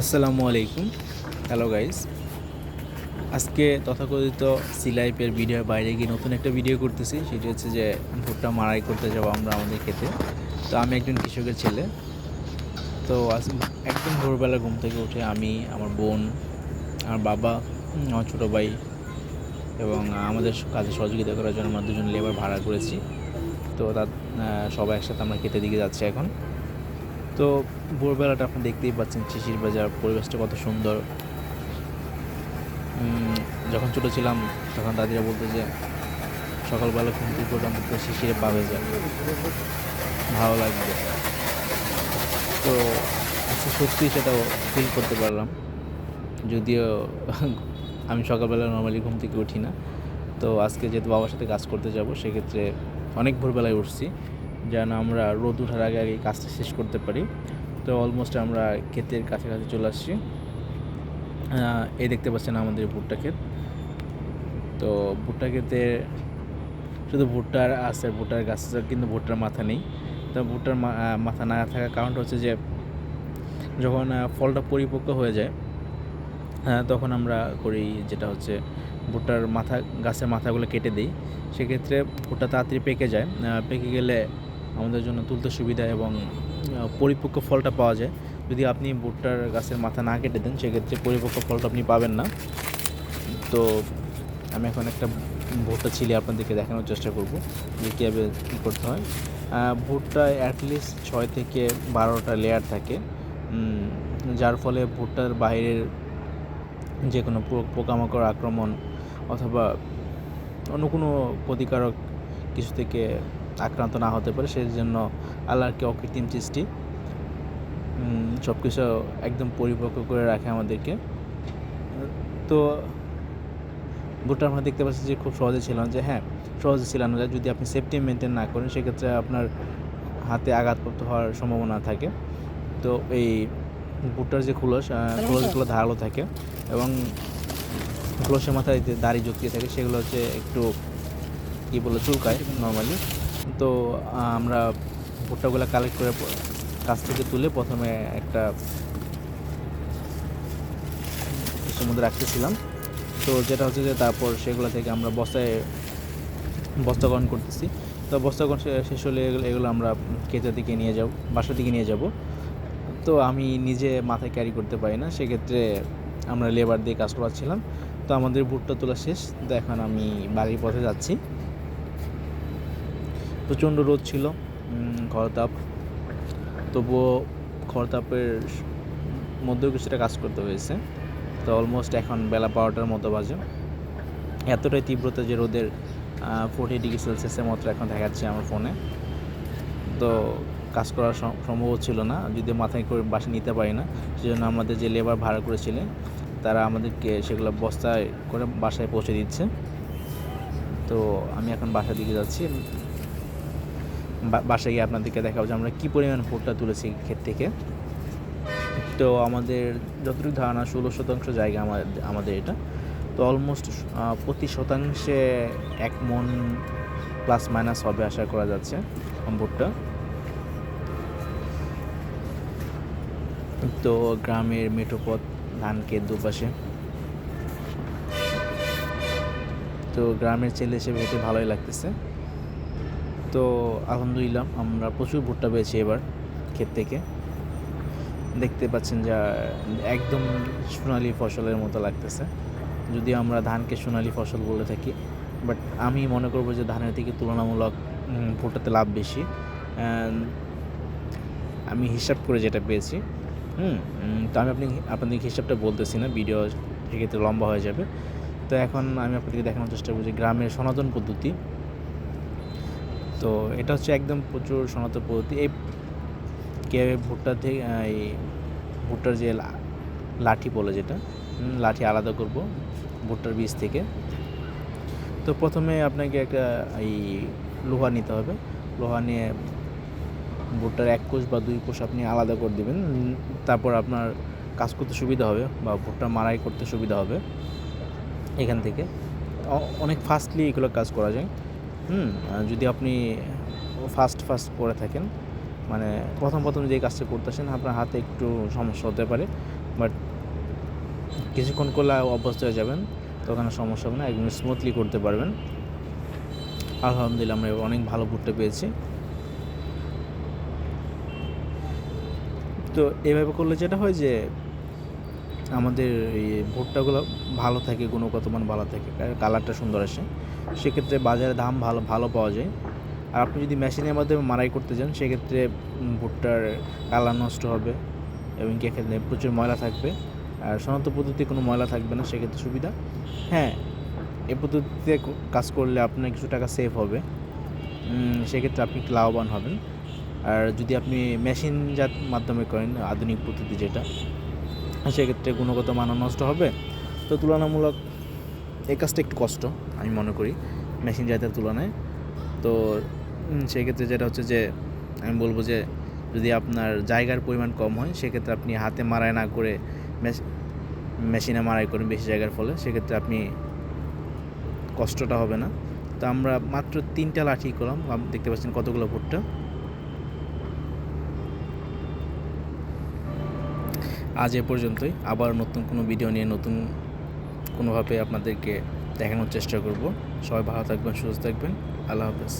আসসালামু আলাইকুম। Hello guys আজকে তথাকথিত সিলাইপের ভিডিও বাইরে গিয়ে নতুন একটা ভিডিও করতেছি। সেটি হচ্ছে যে, ভুট্টা মারাই করতে যাব আমরা আমাদের খেতে তো আমি একজন কৃষকের ছেলে। তো আজ একদম ভোরবেলা ঘুম থেকে উঠে আমি, আমার বোন, আমার বাবা আমার ছোটো ভাই এবং আমাদের কাজে সহযোগিতা করার জন্য আমরা দুজন লেবার ভাড়া করেছি। তো তার সবাই একসাথে আমরা খেতে দিকে যাচ্ছি এখন। তো ভোরবেলাটা আপনি দেখতেই পাচ্ছেন শিশির বাজার, পরিবেশটা কত সুন্দর। যখন ছোটো ছিলাম, তখন দাদিরা বলতো যে, সকালবেলা ঘুম থেকে উঠে অন্তত শিশিরে পাবে যায় ভালো লাগবে। তো আজকে সত্যি সেটাও ফিল করতে পারলাম। যদিও আমি সকালবেলা নর্মালি ঘুম থেকে উঠি না। তো আজকে যেহেতু বাবার সাথে কাজ করতে যাব, সেক্ষেত্রে অনেক ভোরবেলায় উঠছি। যেন আমরা রোদ ওঠার আগে আগে কাজটা শেষ করতে পারি। তো অলমোস্ট আমরা ক্ষেতের কাছাকাছি চলে আসছি। এই দেখতে পাচ্ছেন আমাদের ভুট্টা ক্ষেত। তো ভুট্টা ক্ষেতে শুধু ভুট্টার আছে ভুট্টার গাছ কিন্তু ভুট্টার মাথা নেই। তো ভুট্টার মাথা না থাকার কারণটা হচ্ছে যে, যখন ফলটা পরিপক্ক হয়ে যায় হ্যাঁ তখন আমরা করি যেটা হচ্ছে ভুট্টার মাথা, গাছের মাথাগুলো কেটে দিই। সেক্ষেত্রে ভুট্টা তাড়াতাড়ি পেকে যায়। পেকে গেলে আমাদের জন্য তুলতে সুবিধা এবং পরিপক্ক ফলটা পাওয়া যায়। যদি আপনি ভুট্টার গাছের মাথা না কেটে দেন সেক্ষেত্রে পরিপক্ক ফলটা আপনি পাবেন না। তো আমি এখন একটা ভুট্টা ছিলে আপনাদেরকে দেখানোর চেষ্টা করব যে কীভাবে কী করতে হয়। আহ, ভুট্টায় অ্যাটলিস্ট ছয় থেকে বারোটা লেয়ার থাকে। যার ফলে ভুট্টার বাইরের যে কোনো পোকামাকড় আক্রমণ অথবা অন্য কোনো ক্ষতিকারক কিছু থেকে আক্রান্ত না হতে পারে সেই জন্য আল্লাহর কি অকৃত্রিম সৃষ্টি? সব কিছু একদম পরিপক্ক করে রাখে আমাদেরকে। তো ভুট্টা আমরা দেখতে পাচ্ছি যে খুব সহজে ছিল না যে হ্যাঁ সহজে ছিল না। যদি আপনি সেফটি মেনটেন না করেন সেক্ষেত্রে আপনার হাতে আঘাতপ্রাপ্ত হওয়ার সম্ভাবনা থাকে। তো এই ভুট্টার যে খোলস খোলসগুলো ধারালো থাকে এবং খোলসের মাথায় যে দাড়ি জুকিয়ে থাকে সেগুলো হচ্ছে একটু কী বলে চুলকায় নর্মালি তো, আমরা ভুট্টাগুলো কালেক্ট করে কাছ থেকে তুলে প্রথমে একটা সমুদ্রে রাখতেছিলাম। তো যেটা হচ্ছে যে তারপর সেগুলো থেকে আমরা বস্তায় বস্তাকরণ করতেছি। তো বস্তাকরণ শেষ হলে এগুলো- এগুলো আমরা কেচা দিকে নিয়ে যাব, বাসার দিকে নিয়ে যাব। তো আমি নিজে মাথায় ক্যারি করতে পারি না, সেক্ষেত্রে আমরা লেবার দিয়ে কাজ করাচ্ছিলাম। তো আমাদের ভুট্টা তোলা শেষ, তো এখন আমি বাড়ির পথে যাচ্ছি। প্রচণ্ড রোদ ছিল খরতাপ। তবুও খরতাপের মধ্যেও কিছুটা কাজ করতে হয়েছে। তো অলমোস্ট এখন বেলা বারোটার মতো বাজে। এতটাই তীব্রতা যে রোদের ফোর্টি ডিগ্রি সেলসিয়াসের মতো এখন দেখাচ্ছে আমার ফোনে তো কাজ করা সম- সম্ভব ছিল না, যদি মাথায় করে বাসা নিতে পারি না, সেজন্য আমাদের যে লেবার ভাড়া করেছিলেন তারা আমাদেরকে সেগুলো বস্তায় করে বাসায় পৌঁছে দিচ্ছে। তো আমি এখন বাসার দিকে যাচ্ছি। বাসায় গিয়ে আপনাদেরকে দেখাবো যে আমরা কী পরিমাণ ভুট্টা তুলেছি ক্ষেত থেকে। তো আমাদের যতটুকু ধারণা, ষোলো শতাংশ জায়গা আমাদের আমাদের এটা। তো অলমোস্ট প্রতি শতাংশে এক মন প্লাস মাইনাস হবে আশা করা যাচ্ছে ভুট্টা। তো গ্রামের মেঠোপথ ধানকে দুপাশে। তো গ্রামের ছেলে হিসেবে হেঁটে ভালোই লাগতেছে। তো আলহামদুলিল্লাহ আমরা প্রচুর ভুট্টা পেয়েছি এবার ক্ষেত থেকে। দেখতে পাচ্ছেন যা একদম সোনালি ফসলের মতো লাগতেছে। যদি আমরা ধানকে সোনালি ফসল বলে থাকি বাট আমি মনে করব যে ধানের থেকে তুলনামূলক ভুট্টাতে লাভ বেশি। আমি হিসাব করে যেটা পেয়েছি, হুম তো আমি আপনি, আপনাদের হিসাবটা বলতেছি না, ভিডিও সেক্ষেত্রে লম্বা হয়ে যাবে। তো এখন আমি আপনাদেরকে দেখানোর চেষ্টা করছি গ্রামের সনাতন পদ্ধতি তো এটা হচ্ছে একদম প্রচুর সনাতন পদ্ধতি এই কে ভুট্টা থেকে এই ভুট্টার যে লাঠি বলে যেটা লাঠি আলাদা করব ভুট্টার বীজ থেকে। তো প্রথমে আপনাকে একটা, এই লোহা নিতে হবে। লোহা নিয়ে ভুট্টার এক কোষ বা দুই কোষ আপনি আলাদা করে দেবেন। তারপর আপনার কাজ করতে সুবিধা হবে বা ভুট্টা মারাই করতে সুবিধা হবে এখান থেকে। অনেক ফাস্টলি এগুলো কাজ করা যায়। হুম যদি আপনি ফাস্ট ফাস্ট করে থাকেন মানে প্রথম প্রথম যে কাজটা করতেছেন আপনার হাতে একটু সমস্যা হতে পারে বাট কিছুক্ষণ করলে অভ্যস্ত হয়ে যাবেন, তখন সমস্যা হবে না, একদম স্মুথলি করতে পারবেন। আলহামদুলিল্লাহ, আমরা অনেক ভালো ভুট্টা পেয়েছি তো এভাবে করলে যেটা হয় যে আমাদের এই ভুট্টাগুলো ভালো থাকে গুণগত মান ভালো থাকে কালারটা সুন্দর আসে। সেক্ষেত্রে বাজারে দাম ভালো ভালো পাওয়া যায়। আর আপনি যদি মেশিনের মাধ্যমে মারাই করতে যান, সেক্ষেত্রে ভুট্টার কালার নষ্ট হবে এবং কি এক্ষেত্রে প্রচুর ময়লা থাকবে। আর সনাতন পদ্ধতিতে কোনো ময়লা থাকবে না, সেক্ষেত্রে সুবিধা। হ্যাঁ এ পদ্ধতিতে কাজ করলে আপনার কিছু টাকা সেভ হবে। সেক্ষেত্রে আপনি লাভবান হবেন। আর যদি আপনি মেশিন জাত মাধ্যমে করেন, আধুনিক পদ্ধতি যেটা সেক্ষেত্রে গুণগত মান নষ্ট হবে। তো তুলনামূলক এই কাজটা একটু কষ্ট, আমি মনে করি, মেশিন জাতের তুলনায়। তো সেক্ষেত্রে যেটা হচ্ছে যে, আমি বলব যে, যদি আপনার জায়গার পরিমাণ কম হয়, সেক্ষেত্রে আপনি হাতে মারাই না করে মেশিনে মারাই করেন বেশি জায়গার ফলে, সেক্ষেত্রে আপনি কষ্টটা হবে না। তো আমরা মাত্র তিনটা লাঠি করলাম দেখতে পাচ্ছেন কতগুলো ভুট্টা। আজ এ পর্যন্তই। আবার নতুন কোনো ভিডিও নিয়ে নতুন কোনোভাবে আপনাদেরকে দেখানোর চেষ্টা করব। সবাই ভালো থাকবেন, সুস্থ থাকবেন। আল্লাহ হাফেজ।